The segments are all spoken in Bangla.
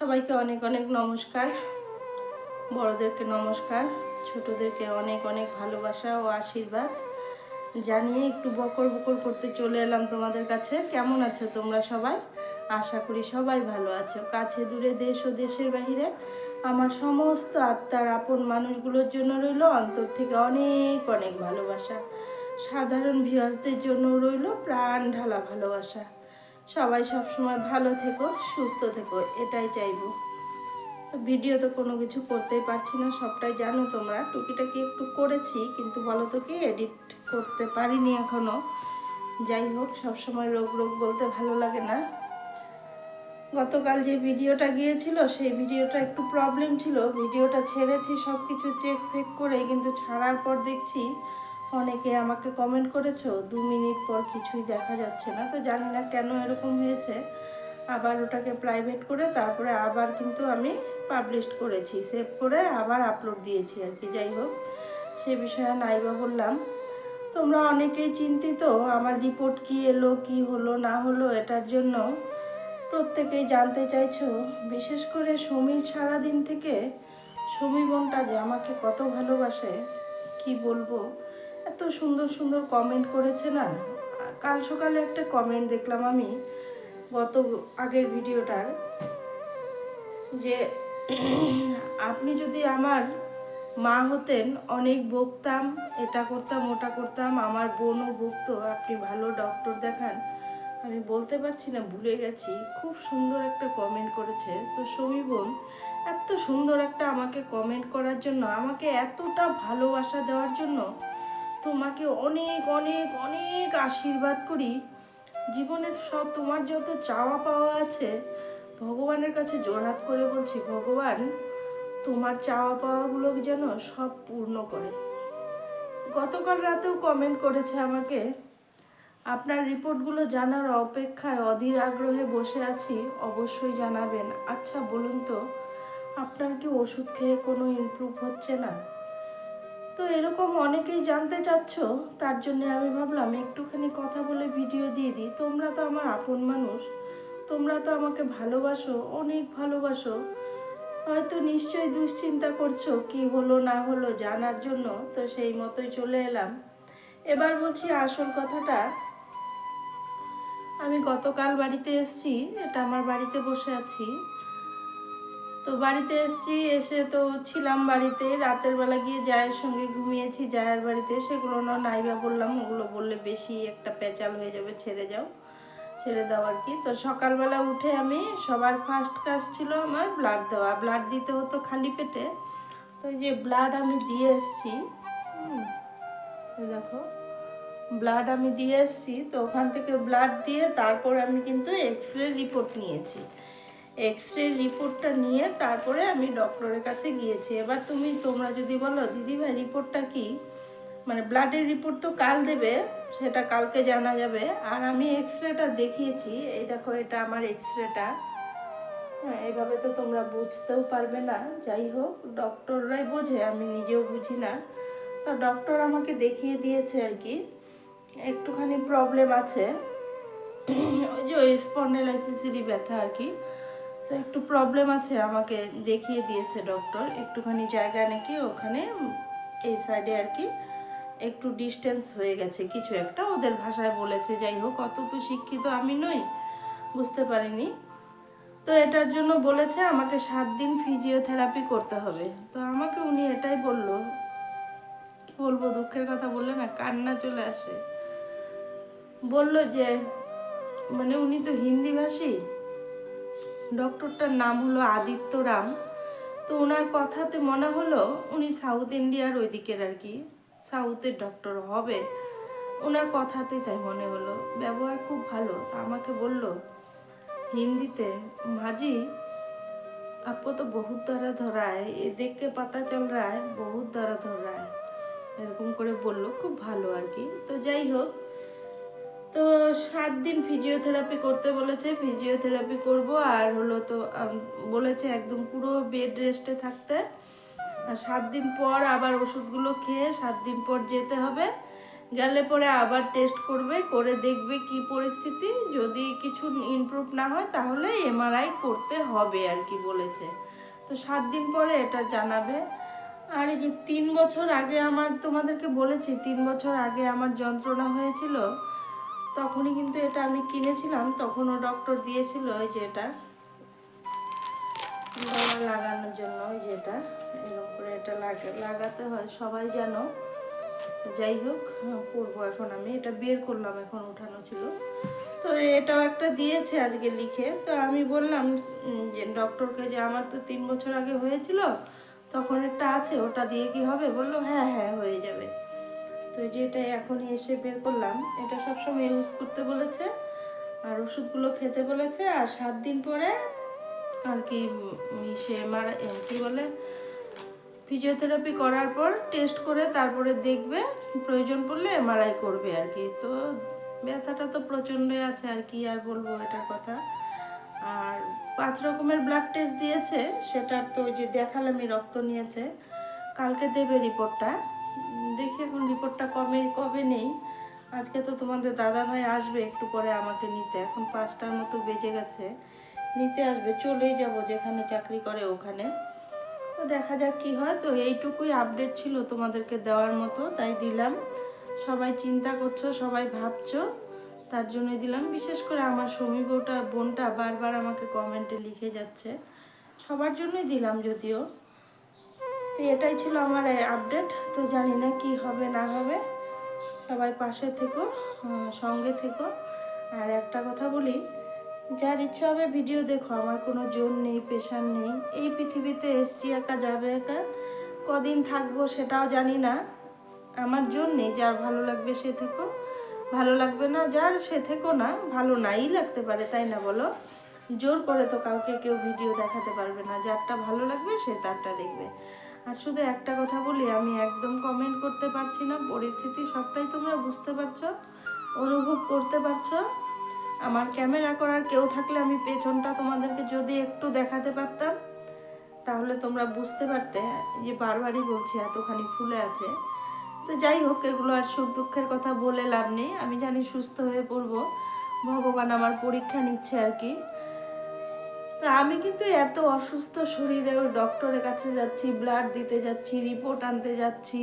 সবাইকে অনেক অনেক নমস্কার। বড়দেরকে নমস্কার, ছোটদেরকে অনেক অনেক ভালোবাসা ও আশীর্বাদ। জানিয়ে একটু বকর বকর করতে চলে এলাম তোমাদের কাছে। কেমন আছো তোমরা সবাই? আশা করি সবাই ভালো আছো। কাছে দূরে দেশ ও দেশের বাহিরে আমার সমস্ত আত্মার আপন মানুষগুলোর জন্য রইল অন্তর থেকে অনেক অনেক ভালোবাসা। সাধারণ ভিউয়ার্সদের জন্য রইল প্রাণ ঢালা ভালোবাসা। সবাই সবসময় ভালো থেকো, সুস্থ থেকো, এটাই চাইব। ভিডিও তো কোনো কিছু করতেই পারছি না, সবটাই জানো তোমরা। টুকিটাকি একটু করেছি, কিন্তু বলো তো কি এডিট করতে পারিনি এখনও। যাই হোক, সবসময় রোগ রোগ বলতে ভালো লাগে না। গতকাল যে ভিডিওটা গিয়েছিল, সেই ভিডিওটা একটু প্রবলেম ছিল। ভিডিওটা ছেড়েছি সব কিছু চেক ফেক করে কিন্তু ছাড়ার পর দেখছি অনেকে আমাকে কমেন্ট করেছ, দু মিনিট পর কিছুই দেখা যাচ্ছে না, তো জানি না কেন এরকম হয়েছে। আবার ওটাকে প্রাইভেট করে তারপরে আবার কিন্তু আমি পাবলিশ করেছি সেভ করে আবার আপলোড দিয়েছি আর কি, যাই হোক, সে বিষয়ে নাইবা বললাম। তোমরা অনেকেই চিন্তিত, আমার রিপোর্ট কি এলো, কি হলো, না হলো, এটার জন্য প্রত্যেকেই জানতে চাইছো। বিশেষ করে সমীর সারাদিন থেকে সমী বোনটা যে আমাকে কত ভালোবাসে, কি বলব? এত সুন্দর সুন্দর কমেন্ট করেছে না? কাল সকালে একটা কমেন্ট দেখলাম আমি গত আগের ভিডিওটার যে আপনি যদি আমার মা হতেন, অনেক বকতাম, এটা করতাম, ওটা করতাম, আমার বোনও বকতো, আপনি ভালো ডক্টর দেখান। আমি বলতে পারছি না, ভুলে গেছি। খুব সুন্দর একটা কমেন্ট করেছে। তো সমী বোন, এত সুন্দর একটা আমাকে কমেন্ট করার জন্য, আমাকে এতটা ভালোবাসা দেওয়ার জন্য তোমাকে অনেক অনেক অনেক আশীর্বাদ করি। জীবনে সব তোমার যত চাওয়া পাওয়া আছে, ভগবানের কাছে জোড়হাত করে বলছি, ভগবান, তোমার চাওয়া পাওয়াগুলো যেন সব পূর্ণ করে। গতকাল রাতেও কমেন্ট করেছে আমাকে, আপনার রিপোর্টগুলো জানার অপেক্ষায় অধীর আগ্রহে বসে আছি, অবশ্যই জানাবেন। আচ্ছা বলুন তো, আপনার কি ওষুধ খেয়ে কোনো ইমপ্রুভ হচ্ছে না? তো এরকম অনেকেই জানতে চাচ্ছ, তার জন্য আমি ভাবলাম একটুখানি কথা বলে ভিডিও দিয়ে দিই। তোমরা তো আমার আপন মানুষ, তোমরা তো আমাকে ভালোবাসো, অনেক ভালোবাসো। হয়তো নিশ্চয়ই দুশ্চিন্তা করছ, কি হলো না হলো জানার জন্য। তো সেই মতোই চলে এলাম। এবার বলছি আসল কথাটা। আমি গতকাল বাড়িতে এসেছি, এটা আমার বাড়িতে বসে আছি। তো বাড়িতে এসেছি, এসে তো ছিলাম বাড়িতে। রাতের বেলা গিয়ে জায়ের সঙ্গে ঘুমিয়েছি, জায়ের বাড়িতে সেগুলো না নাইবা বললাম, ওগুলো বললে বেশি একটা পেঁচাল হয়ে যাবে, ছেড়ে যাও, ছেড়ে দাও আর কি। তো সকালবেলা উঠে আমি সবার ফার্স্ট কাজ ছিল আমার ব্লাড দেওয়া। ব্লাড দিতে হতো খালি পেটে। তো যে ব্লাড আমি দিয়ে এসেছি দেখো ব্লাড আমি দিয়ে এসেছি। তো ওখান থেকে ব্লাড দিয়ে তারপর আমি কিন্তু এক্স রে রিপোর্ট নিয়েছি। এক্স রে রিপোর্টটা নিয়ে তারপরে আমি ডক্টরের কাছে গিয়েছি। এবার তুমি, তোমরা যদি বলো, দিদি ভাই রিপোর্টটা কি? মানে ব্লাডের রিপোর্ট তো কাল দেবে, সেটা কালকে জানা যাবে। আর আমি এক্স রেটা দেখিয়েছি। এই দেখো, এটা আমার এক্স রেটা হ্যাঁ এইভাবে তো তোমরা বুঝতেও পারবে না। যাই হোক ডক্টররাই বোঝে, আমি নিজেও বুঝি না। তো ডক্টর আমাকে দেখিয়ে দিয়েছে আর কি। একটুখানি প্রবলেম আছে। ওই যে স্পন্ডেলাইসিসেরই ব্যথা আর কি। তো একটু প্রবলেম আছে, আমাকে দেখিয়ে দিয়েছে ডক্টর একটুখানি জায়গা নাকি ওখানে এই সাইডে আর কি। একটু ডিস্টেন্স হয়ে গেছে, কিছু একটা ওদের ভাষায় বলেছে। যাই হোক, অত তো শিক্ষিত আমি নই, বুঝতে পারিনি। তো এটার জন্য বলেছে আমাকে সাত দিন ফিজিওথেরাপি করতে হবে। তো আমাকে উনি এটাই বলল। কি বলব, দুঃখের কথা বললে না, কান্না চলে আসে। বলল যে মানে উনি তো হিন্দি ভাষী ডক্টরটার নাম হলো আদিত্য রাম তো ওনার কথাতে মনে হলো উনি সাউথ ইন্ডিয়ার ওই দিকের আর কি সাউথের ডক্টর হবে ওনার কথাতেই তাই মনে হলো ব্যবহার খুব ভালো তা আমাকে বলল হিন্দিতে মাঝি आपको तो बहुत दर्द हो रहा है ये देख के पता चल रहा है बहुत दर्द हो रहा है এরকম করে বললো খুব ভালো আর কি তো যাই হোক তো সাত দিন ফিজিওথেরাপি করতে বলেছে ফিজিওথেরাপি করব। আর হলো তো বলেছে একদম পুরো বেড রেস্টে থাকতে। আর সাত দিন পর আবার ওষুধগুলো খেয়ে সাত দিন পর যেতে হবে। গেলে পরে আবার টেস্ট করবে, করে দেখবে কি পরিস্থিতি। যদি কিছু ইমপ্রুভ না হয় তাহলে এমআরআই করতে হবে আর কি বলেছে। তো সাত দিন পরে এটা জানাবে। আর এই যে তিন বছর আগে আমার তোমাদেরকে বলেছি, তিন বছর আগে আমার যন্ত্রণা হয়েছিল। তখনই কিন্তু এটা আমি কিনেছিলাম, তখনও ডক্টর দিয়েছিল ওই যে এটা। লাগানোর জন্য ওই যে এটা, এরকম করে এটা লাগে লাগাতে হয়, সবাই জানো। যাই হোক পরবো এখন আমি। এটা বের করলাম এখন, উঠানো ছিল। তো এটাও একটা দিয়েছে আজকে লিখে। তো আমি বললাম যে ডক্টরকে যে আমার তো তিন বছর আগে হয়েছিল, তখন একটা আছে, ওটা দিয়ে কি হবে? বলল হ্যাঁ হ্যাঁ হয়ে যাবে। তো যেটা এখনই এসে বের করলাম, এটা সবসময় ইউজ করতে বলেছে আর ওষুধগুলো খেতে বলেছে আর সাত দিন পরে আর কি সে মারা কি বলে ফিজিওথেরাপি করার পর টেস্ট করে তারপরে দেখবে প্রয়োজন পড়লে এমআরআই করবে আর কি। তো ব্যথাটা তো প্রচণ্ডই আছে আর কি আর বলব এটার কথা। আর পাঁচ রকমের ব্লাড টেস্ট দিয়েছে, সেটার তো ওই যে দেখালামই রক্ত নিয়েছে। কালকে দেবে রিপোর্টটা দেখি এখন রিপোর্টটা কমে কবে নেই। আজকে তো তোমাদের দাদা ভাই আসবে একটু পরে আমাকে নিতে। এখন পাঁচটার মতো বেজে গেছে। নিতে আসবে, চলেই যাব যেখানে চাকরি করে ওখানে। তো দেখা যাক কি হয়। তো এইটুকুই আপডেট ছিল তোমাদেরকে দেওয়ার মতো, তাই দিলাম। সবাই চিন্তা করছ, সবাই ভাবছ, তার জন্য দিলাম। বিশেষ করে আমার সমী বউটা, বোনটা বারবার আমাকে কমেন্টে লিখে যাচ্ছে। সবার জন্যই দিলাম যদিও। তো এটাই ছিল আমার আপডেট তো জানি না কি হবে, না হবে। সবাই পাশে থেকো সঙ্গে থেকো। আর একটা কথা বলি, যার ইচ্ছা হবে ভিডিও দেখো। আমার কোনো জোর নেই পেশার নেই। এই পৃথিবীতে এসছি একা, যাবে একা? কদিন থাকব সেটাও জানি না। আমার জোর নেই, যার ভালো লাগবে সে থেকো। ভালো লাগবে না, যার সে থেকো না, ভালো নাই লাগতে পারে, তাই না বলো? জোর করে তো কাউকে কেউ ভিডিও দেখাতে পারবে না। যারটা ভালো লাগবে, সে তারটা দেখবে। আর শুধু একটা কথা বলি, আমি একদম কমেন্ট করতে পারছি না। পরিস্থিতি সবটাই তোমরা বুঝতে পারছ, অনুভব করতে পারছ। আমার ক্যামেরা করার কেউ থাকলে আমি পেছনটা তোমাদেরকে যদি একটু দেখাতে পারতাম, তাহলে তোমরা বুঝতে পারতে যে বারবারই বলছি এতখানি ফুলে আছে। তো যাই হোক, এগুলো আর সুখ দুঃখের কথা বলে লাভ নেই। আমি জানি সুস্থ হয়ে পড়ব। ভগবান আমার পরীক্ষা নিচ্ছে আর কি। আমি কিন্তু এত অসুস্থ শরীরে ওই ডক্টরের কাছে যাচ্ছি ব্লাড দিতে যাচ্ছি রিপোর্ট আনতে যাচ্ছি,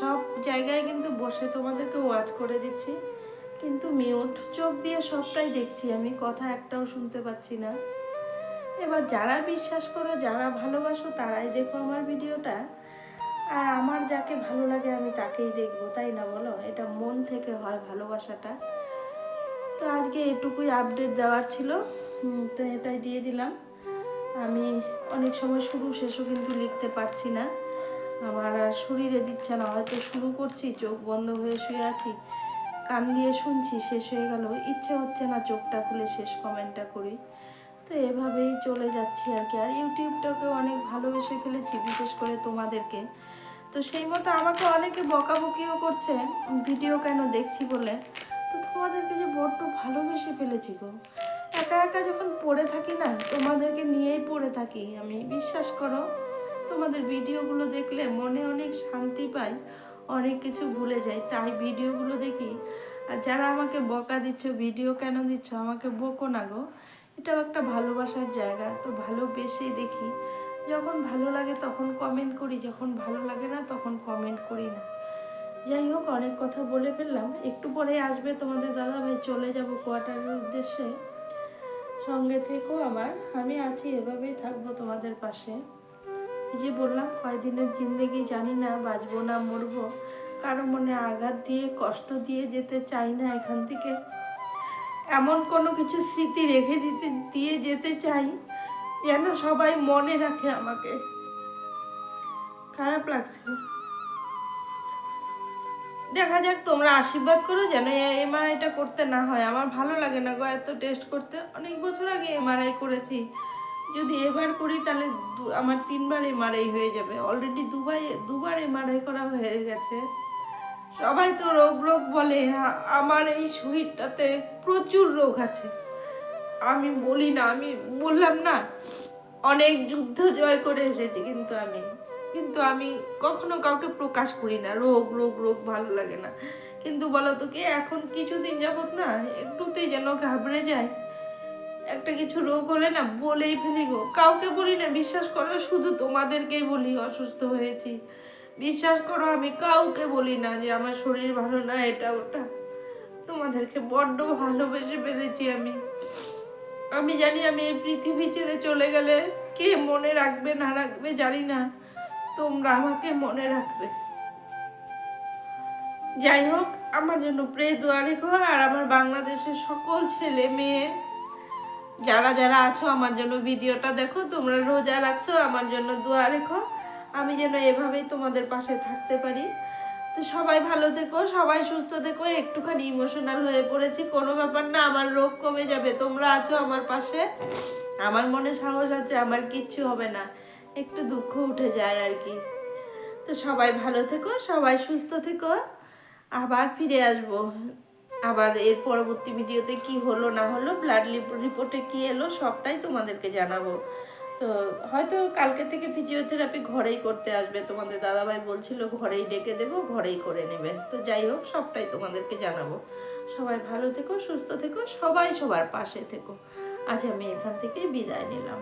সব জায়গায় কিন্তু বসে তোমাদেরকে ওয়াচ করে দিচ্ছি। কিন্তু মিউট চোখ দিয়ে সবটাই দেখছি, আমি কথা একটাও শুনতে পাচ্ছি না। এবার যারা বিশ্বাস করো, যারা ভালোবাসো, তারাই দেখো আমার ভিডিওটা। আর আমার যাকে ভালো লাগে আমি তাকেই দেখব, তাই না বলো? এটা মন থেকে হয় ভালোবাসাটা। তো আজকে এটুকুই আপডেট দেওয়ার ছিল। তো এটাই দিয়ে দিলাম। আমি অনেক সময় শুরু শেষও কিন্তু লিখতে পারছি না। আমার আর শরীরে দিচ্ছে না, হয়তো শুরু করছি, চোখ বন্ধ হয়ে শুয়ে আছি, কান দিয়ে শুনছি, শেষ হয়ে গেল, ইচ্ছে হচ্ছে না চোখটা খুলে শেষ কমেন্টটা করি। তো এভাবেই চলে যাচ্ছি আর কি। আর ইউটিউবটাকে অনেক ভালোবেসে ফেলেছি, বিশেষ করে তোমাদেরকে। তো সেই মতো আমাকে অনেকে বকাবকিও করছে, ভিডিও কেন দেখছি বলে। তোমাদেরকে যে বড্ড ভালোবেসে ফেলেছি গো। একা একা যখন পড়ে থাকি না, তোমাদেরকে নিয়েই পড়ে থাকি। আমি বিশ্বাস করো, তোমাদের ভিডিওগুলো দেখলে মনে অনেক শান্তি পাই, অনেক কিছু ভুলে যাই। তাই ভিডিওগুলো দেখি। আর যারা আমাকে বকা দিচ্ছ, ভিডিও কেন দিচ্ছ, আমাকে বকো না গো। এটাও একটা ভালোবাসার জায়গা। তো ভালোবেসেই দেখি। যখন ভালো লাগে তখন কমেন্ট করি, যখন ভালো লাগে না তখন কমেন্ট করি না। যাই হোক, অনেক কথা বলে ফেললাম। একটু পরে আসবে তোমাদের দাদা ভাই চলে যাব কোয়ার্টারের উদ্দেশ্যে। সঙ্গে থেকেও আমার, আমি আছি, এভাবেই থাকব তোমাদের পাশে। যে বললাম, কয়দিনের জিন্দেগি, জানি না, বাঁচবো না, মরবো। কারও মনে আঘাত দিয়ে, কষ্ট দিয়ে যেতে চাই না এখান থেকে। এমন কোনো কিছু স্মৃতি রেখে দিতে, দিয়ে যেতে চাই, যেন সবাই মনে রাখে আমাকে। খারাপ লাগছে। দেখা যাক, তোমরা আশীর্বাদ করো যেন এমআরআইটা করতে না হয়। আমার ভালো লাগে না গো এত টেস্ট করতে। অনেক বছর আগে এমআরআই করেছি। যদি এবার করি তাহলে আমার তিনবার এমআরআই হয়ে যাবে। অলরেডি দুবার দুবার এমআরআই করা হয়ে গেছে। সবাই তো রোগ রোগ বলে। আমার এই শরীরটাতে প্রচুর রোগ আছে। আমি বলি না, আমি বললাম না, অনেক যুদ্ধ জয় করে এসেছি কিন্তু আমি। কিন্তু আমি কখনো কাউকে প্রকাশ করি না। রোগ রোগ রোগ ভালো লাগে না। কিন্তু বলো তো কি, এখন কিছুদিন যাবত না একটুতেই যেন ঘাবড়ে যায়। একটা কিছু রোগ হলে না বলেই ফেলি গো। কাউকে বলি না, বিশ্বাস করো, শুধু তোমাদেরকেই বলি অসুস্থ হয়েছি। বিশ্বাস করো, আমি কাউকে বলি না যে আমার শরীর ভালো না, এটা, ওটা। তোমাদেরকে বড্ড ভালোবেসে ফেলেছি আমি। আমি জানি আমি এই পৃথিবী ছেড়ে চলে গেলে কে মনে রাখবে, না রাখবে জানি না। তোমরা আমাকে মনে রাখবে। যাই হোক, আমার জন্য প্রে দোয়া রেখো আর আমার বাংলাদেশের সকল ছেলে মেয়ে, যারা যারা আছো, আমার জন্য ভিডিওটা দেখো, তোমরা রোজা রাখছো, আমার জন্য দোয়া রেখো। আমি যেন এভাবেই তোমাদের পাশে থাকতে পারি। তো সবাই ভালো থেকো, সবাই সুস্থ থেকো, একটুখানি ইমোশনাল হয়ে পড়েছি, কোনো ব্যাপার না, আমার রোগ কমে যাবে, তোমরা আছো আমার পাশে। আমার মনে সাহস আছে, আমার কিচ্ছু হবে না। একটু দুঃখ উঠে যায় আর কি। তো সবাই ভালো থেকো, সবাই সুস্থ থেকো। আবার ফিরে আসব। আবার এর পরবর্তী ভিডিওতে কি হলো, না হলো ব্লাড রিপোর্টে কি এলো, সবটাই তোমাদেরকে জানাব। তো হয়তো কালকে থেকে ফিজিওথেরাপি ঘরেই করতে আসবে। তোমাদের দাদাভাই বলছিল, ঘরেই ডেকে দেবো, ঘরেই করে নেবে। তো যাই হোক, সবটাই তোমাদেরকে জানাব। সবাই ভালো থেকো, সুস্থ থেকো, সবাই সবার পাশে থেকো। আজ আমি এখান থেকে বিদায় নিলাম।